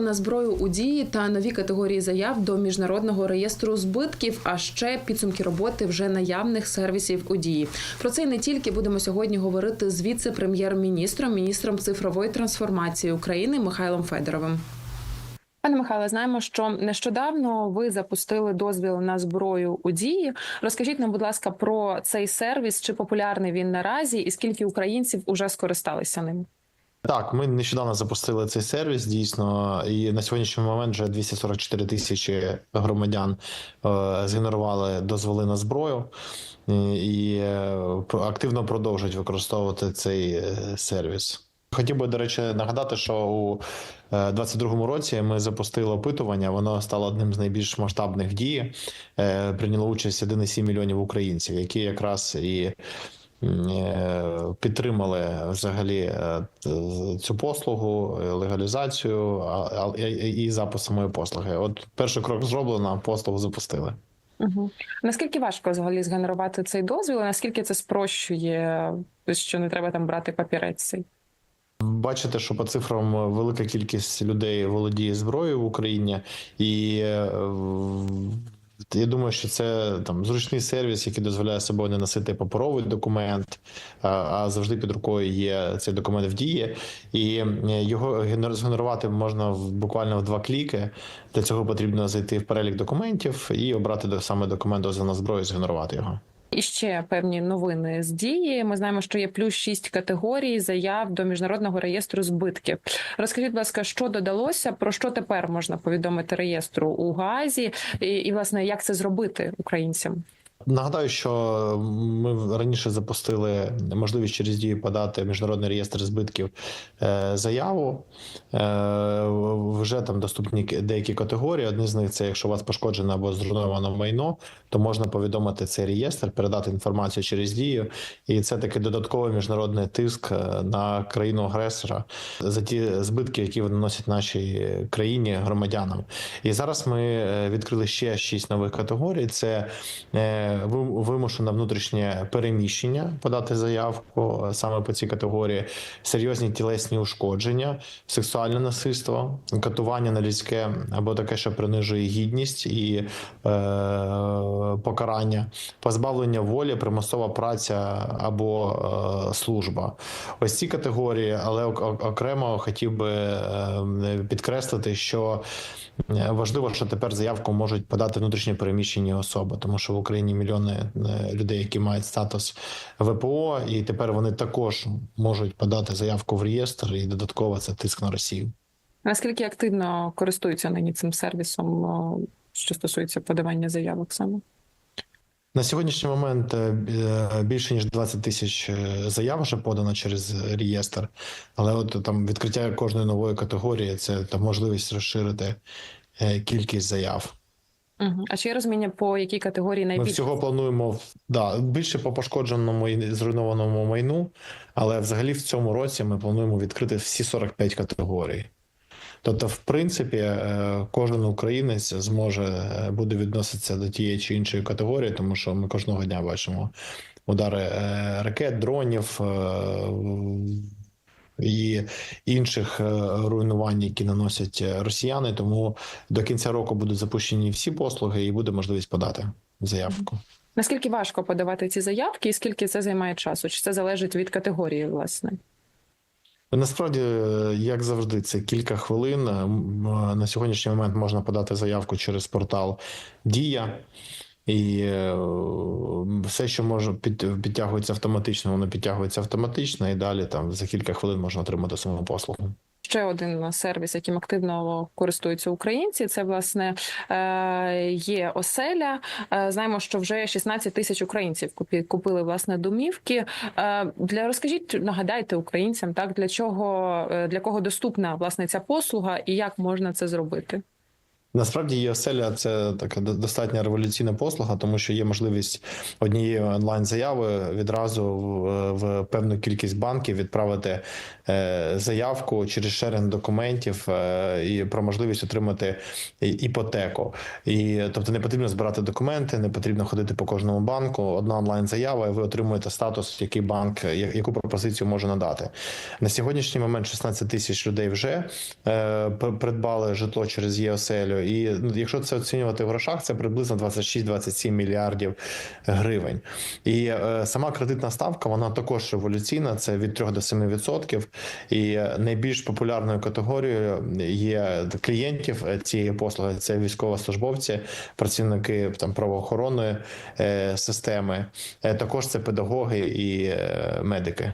На зброю у дії та нові категорії заяв до міжнародного реєстру збитків, а ще підсумки роботи вже наявних сервісів у дії. Про це і не тільки будемо сьогодні говорити з віце-прем'єр-міністром, міністром цифрової трансформації України Михайлом Федоровим. Пане Михайле, знаємо, що нещодавно ви запустили дозвіл на зброю у дії. Розкажіть нам, будь ласка, про цей сервіс, чи популярний він наразі, і скільки українців уже скористалися ним? Так, ми нещодавно запустили цей сервіс. Дійсно, і на сьогоднішній момент вже 244 тисячі громадян е, згенерували дозволи на зброю і е, активно продовжують використовувати цей е, сервіс. Хотів би, до речі, нагадати, що у 2022 році ми запустили опитування. Воно стало одним з найбільш масштабних в дії. Прийняло участь 1,7 мільйонів українців, які якраз і підтримали взагалі цю послугу, легалізацію і запуск самої послуги. От перший крок зроблено, послугу запустили. Угу. Наскільки важко взагалі згенерувати цей дозвіл? Наскільки це спрощує, що не треба там брати папірець? цей? Бачите, що по цифрам велика кількість людей володіє зброєю в Україні, і я думаю, що це там зручний сервіс, який дозволяє собою не носити паперовий документ, а завжди під рукою є цей документ в дії, і його згенерувати можна в буквально в два кліки. Для цього потрібно зайти в перелік документів і обрати саме документ дозвіл на зброю, згенерувати його. І ще певні новини з дії. Ми знаємо, що є плюс шість категорій заяв до міжнародного реєстру збитків. Розкажіть, будь ласка, що додалося? Про що тепер можна повідомити реєстру у Газі, і, і власне як це зробити українцям? Нагадаю, що ми раніше запустили можливість через дію подати в міжнародний реєстр збитків е, заяву. Е, вже там доступні деякі категорії. Одні з них це якщо у вас пошкоджено або зруйновано майно, то можна повідомити цей реєстр, передати інформацію через дію, і це такий додатковий міжнародний тиск е, на країну агресора за ті збитки, які вони наносять нашій країні громадянам. І зараз ми відкрили ще шість нових категорій. Це вимушено внутрішнє переміщення, подати заявку саме по цій категорії, серйозні тілесні ушкодження, сексуальне насильство, катування на людське або таке, що принижує гідність і е, покарання, позбавлення волі, примусова праця або е, служба. Ось ці категорії, але окремо хотів би е, підкреслити, що важливо, що тепер заявку можуть подати внутрішньо переміщені особи, тому що в Україні мільйони е, людей, які мають статус ВПО, і тепер вони також можуть подати заявку в реєстр, і додатково це тиск на Росію. Наскільки активно користуються нині цим сервісом, що стосується подавання заявок саме? На сьогоднішній момент е, більше ніж 20 тисяч е, заяв вже подано через реєстр, але от там відкриття кожної нової категорії це там можливість розширити кількість заяв. Угу. А чи є розуміння по якій категорії найбільше? Ми всього плануємо да, більше по пошкодженому і зруйнованому майну, але взагалі в цьому році ми плануємо відкрити всі 45 категорій. Тобто, в принципі, е, кожен українець зможе е, буде відноситися до тієї чи іншої категорії, тому що ми кожного дня бачимо удари е, ракет, дронів і інших е, руйнувань, які наносять росіяни. Тому до кінця року будуть запущені всі послуги, і буде можливість подати заявку. Наскільки важко подавати ці заявки, і скільки це займає часу? Чи це залежить від категорії, власне? Насправді, як завжди, це кілька хвилин. На сьогоднішній момент можна подати заявку через портал Дія. І е, все, що може під, підтягується автоматично, воно підтягується автоматично, і далі там за кілька хвилин можна отримати саму послугу. Ще один сервіс, яким активно користуються українці, це власне е, є оселя. Е, знаємо, що вже 16 тисяч українців купили власне домівки. Для розкажіть, нагадайте українцям, так для чого для кого доступна власне ця послуга і як можна це зробити. Насправді є оселя це така до- достатньо революційна послуга, тому що є можливість однієї онлайн-заяви відразу в, в певну кількість банків відправити е, заявку через шеринг документів е, і про можливість отримати іпотеку. І тобто не потрібно збирати документи, не потрібно ходити по кожному банку. Одна онлайн-заява, і ви отримуєте статус, який банк яку пропозицію може надати. На сьогоднішній момент 16 тисяч людей вже е, придбали житло через ЄОСЕЛю. І ну, якщо це оцінювати в грошах, це приблизно 26-27 мільярдів гривень. І е, сама кредитна ставка вона також революційна. Це від 3 до 7 відсотків. І найбільш популярною категорією є клієнтів е, цієї послуги. Це військовослужбовці, працівники там правоохоронної е, системи. Також це педагоги і медики.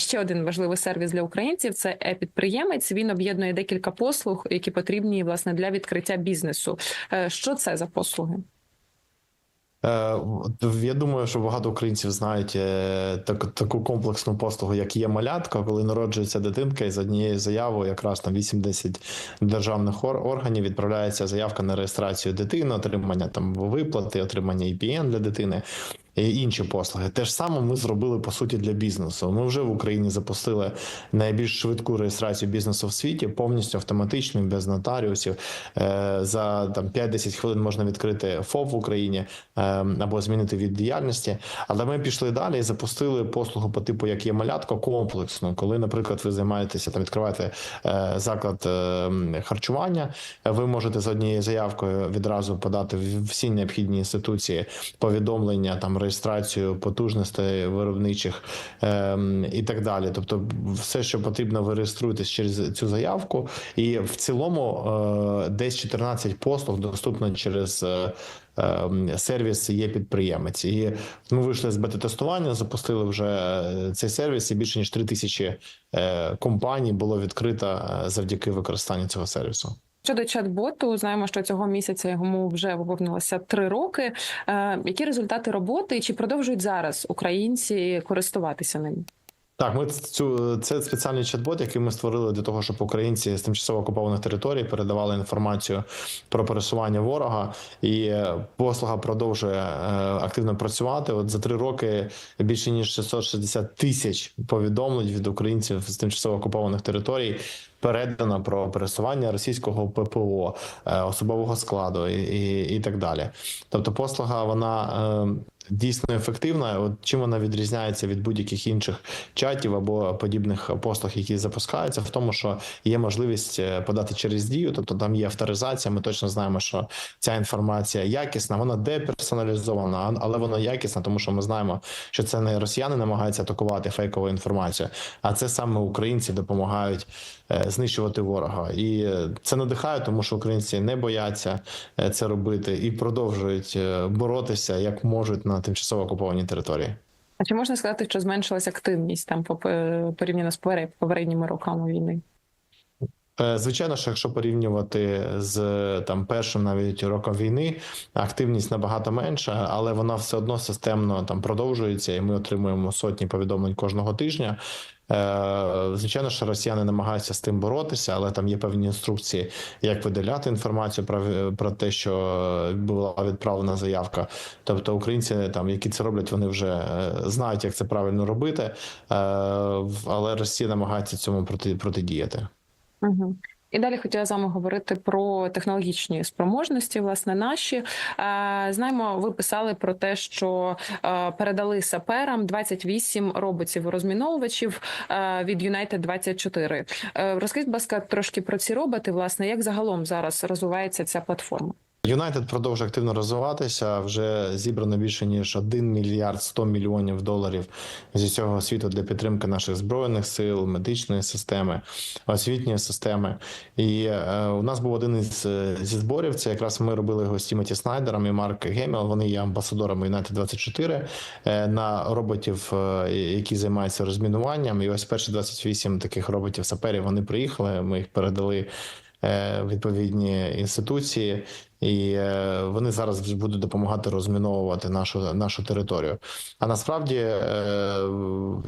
Ще один важливий сервіс для українців це е-підприємець. Він об'єднує декілька послуг, які потрібні власне для відкриття бізнесу. Е, Що це за послуги? Е, Я думаю, що багато українців знають е, так, таку комплексну послугу, як є малятка, коли народжується дитинка, і з однією заявою, якраз там 80 державних органів відправляється заявка на реєстрацію дитини, отримання там виплати, отримання IPN для дитини. Інші послуги. Те ж саме ми зробили по суті для бізнесу. Ми вже в Україні запустили найбільш швидку реєстрацію бізнесу в світі, повністю автоматично, без нотаріусів. Е, За там 5-10 хвилин можна відкрити ФОП в Україні е, або змінити від діяльності. Але ми пішли далі і запустили послугу по типу, як є малятка, комплексно. Коли, наприклад, ви займаєтеся там, відкриваєте е, заклад харчування, ви можете з однією заявкою відразу подати всі необхідні інституції повідомлення там реєстрацію потужностей виробничих ем, і так далі. Тобто, все, що потрібно, ви реєструєтесь через цю заявку, і в цілому е, десь 14 послуг доступно через. е, ем, Сервіс є підприємець, і ми вийшли з бета-тестування, запустили вже е, цей сервіс, і більше ніж 3 тисячі компаній було відкрито завдяки використанню цього сервісу. Щодо чат-боту, знаємо, що цього місяця йому вже виповнилося три роки. Е, Які результати роботи чи продовжують зараз українці користуватися ним? Так, ми цю це спеціальний чат-бот, який ми створили для того, щоб українці з тимчасово окупованих територій передавали інформацію про пересування ворога, і послуга продовжує е, активно працювати. От за три роки більше ніж 660 тисяч повідомлень від українців з тимчасово окупованих територій. Передано про пересування російського ППО, е, особового складу і, і, і так далі. Тобто, послуга вона е, дійсно ефективна. От чим вона відрізняється від будь-яких інших чатів або подібних послуг, які запускаються, в тому, що є можливість е, подати через дію, тобто там є авторизація. Ми точно знаємо, що ця інформація якісна, вона деперсоналізована, але вона якісна, тому що ми знаємо, що це не росіяни намагаються атакувати фейкову інформацію, а це саме українці допомагають е, знищувати ворога. І е, це надихає, тому що українці не бояться це робити і продовжують боротися як можуть на тимчасово окуповані території. А чи можна сказати, що зменшилась активність там поп- порівняно з попередніми роками війни? Е, Звичайно, що якщо порівнювати з там першим навіть роком війни, активність набагато менша, але вона все одно системно там продовжується, і ми отримуємо сотні повідомлень кожного тижня. Е, Звичайно, що росіяни намагаються з тим боротися, але там є певні інструкції, як видаляти інформацію про, про те, що була відправлена заявка. Тобто, українці там, які це роблять, вони вже е, знають, як це правильно робити, е, але Росія намагається цьому проти, протидіяти. Угу. І далі хотіла з вами говорити про технологічні спроможності, власне, наші. Е, Знаємо, ви писали про те, що е, передали саперам 28 роботів-розміновувачів е, від United 24. Е, Розкажіть, будь ласка, трошки про ці роботи, власне, як загалом зараз розвивається ця платформа? Юнайтед продовжує активно розвиватися. Вже зібрано більше ніж 1 мільярд 100 мільйонів доларів зі всього світу для підтримки наших збройних сил, медичної системи, освітньої системи. І е, у нас був один із е, зі зборів. Це якраз ми робили його з Тімоті Снайдером і Марк Геміл. Вони є амбасадорами Юнайтед 24 е, на роботів, е, які займаються розмінуванням. І ось перші 28 таких роботів саперів вони приїхали. Ми їх передали відповідні інституції, і е, вони зараз будуть допомагати розміновувати нашу нашу територію. А насправді е, в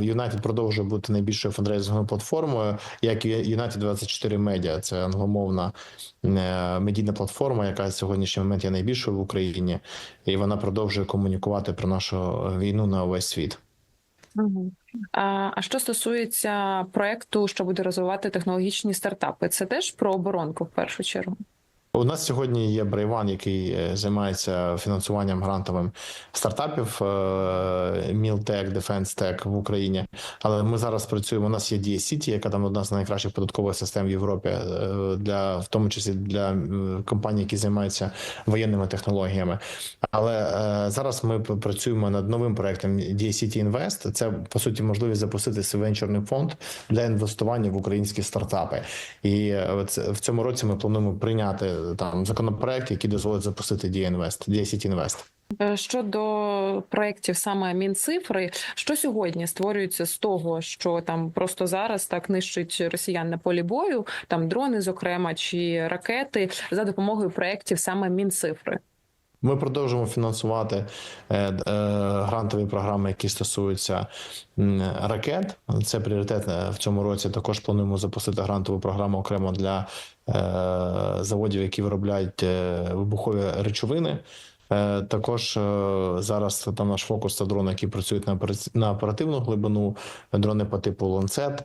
United продовжує бути найбільшою фандрейзинговою платформою, як United 24 Media. Це англомовна е, медійна платформа, яка на сьогоднішній момент є найбільшою в Україні, і вона продовжує комунікувати про нашу війну на увесь світ. А що стосується проекту, що буде розвивати технологічні стартапи, це теж про оборонку в першу чергу. У нас сьогодні є Брейван, який е, займається фінансуванням грантовим стартапів Мілтек, Tech в Україні. Але ми зараз працюємо. У нас є Дія Сіті, яка там одна з найкращих податкових систем в Європі, е, для в тому числі для компаній, які займаються воєнними технологіями. Але е, зараз ми працюємо над новим проектом Дія City Invest. Це по суті можливість запустити свій венчурний фонд для інвестування в українські стартапи. І в цьому році ми плануємо прийняти там законопроект, який дозволить запустити Дія Інвест, Інвест. Е, Щодо проєктів саме Мінцифри, що сьогодні створюється з того, що там просто зараз так нищить росіян на полі бою, там дрони, зокрема, чи ракети за допомогою проєктів саме Мінцифри. Ми продовжуємо фінансувати е, е, грантові програми, які стосуються ракет. Це пріоритет е, в цьому році. Також плануємо запустити грантову програму окремо для заводів, які виробляють вибухові речовини. Е, Також е, зараз там наш фокус це дрони, які працюють на оперативну глибину, дрони по типу ланцет.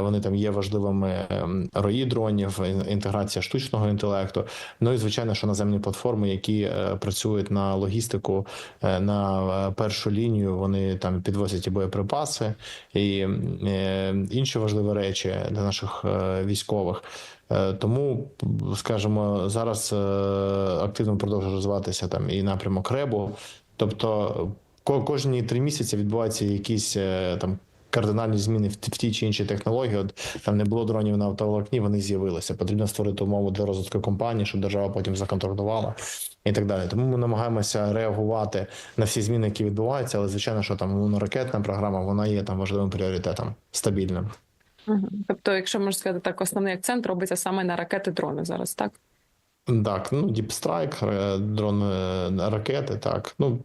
Вони там є важливими ем, рої дронів, ін- інтеграція штучного інтелекту. Ну і звичайно, що наземні платформи, які е, працюють на логістику на першу лінію, вони там підвозять і боєприпаси і інші важливі речі для наших військових. Е, Тому, скажімо, зараз е, активно продовжує розвиватися там і напрямок ребу. Тобто, ко- кожні три місяці відбуваються якісь е, там. Кардинальні зміни в т- в тій чи іншій технології. От там не було дронів на автоволокні, вони з'явилися. Потрібно створити умову для розвитку компанії, щоб держава потім законтрактувала і так далі. Тому ми намагаємося реагувати на всі зміни, які відбуваються. Але звичайно, що там ракетна програма вона є там важливим пріоритетом, стабільним. Угу. Тобто, якщо можна сказати так, основний акцент робиться саме на ракети дрони зараз, так? Так, ну Deep Strike, ре- дрон е, ракети, так. Ну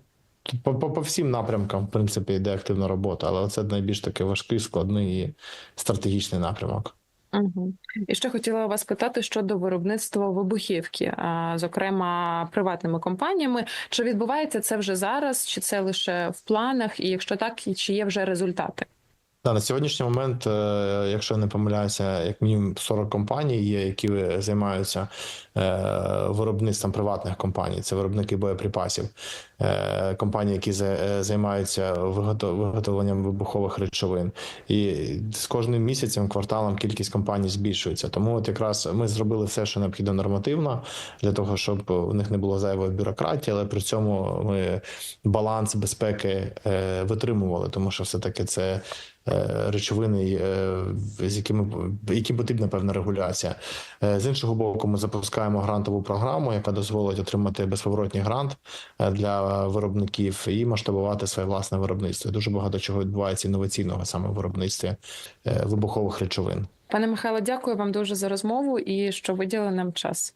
по, по, по всім напрямкам, в принципі, йде активна робота, але це найбільш таки важкий, складний і стратегічний напрямок. Угу. І ще хотіла вас питати щодо виробництва вибухівки, зокрема приватними компаніями. Чи відбувається це вже зараз, чи це лише в планах? І якщо так, чи є вже результати? Да, на сьогоднішній момент, е, якщо я не помиляюся, як мінімум 40 компаній є, які займаються е, виробництвом приватних компаній. Це виробники боєприпасів, е, компанії, які е, займаються вигото- виготовленням вибухових речовин. І з кожним місяцем, кварталом кількість компаній збільшується. Тому от якраз ми зробили все, що необхідно нормативно, для того, щоб у них не було зайвої бюрократії, але при цьому ми баланс безпеки е, витримували, тому що все таки це. Речовини, з якими яким потрібна певна регуляція. З іншого боку, ми запускаємо грантову програму, яка дозволить отримати безповоротній грант для виробників і масштабувати своє власне виробництво. Дуже багато чого відбувається інноваційного саме в виробництві е, вибухових речовин. Пане Михайло, дякую вам дуже за розмову і що виділили нам час.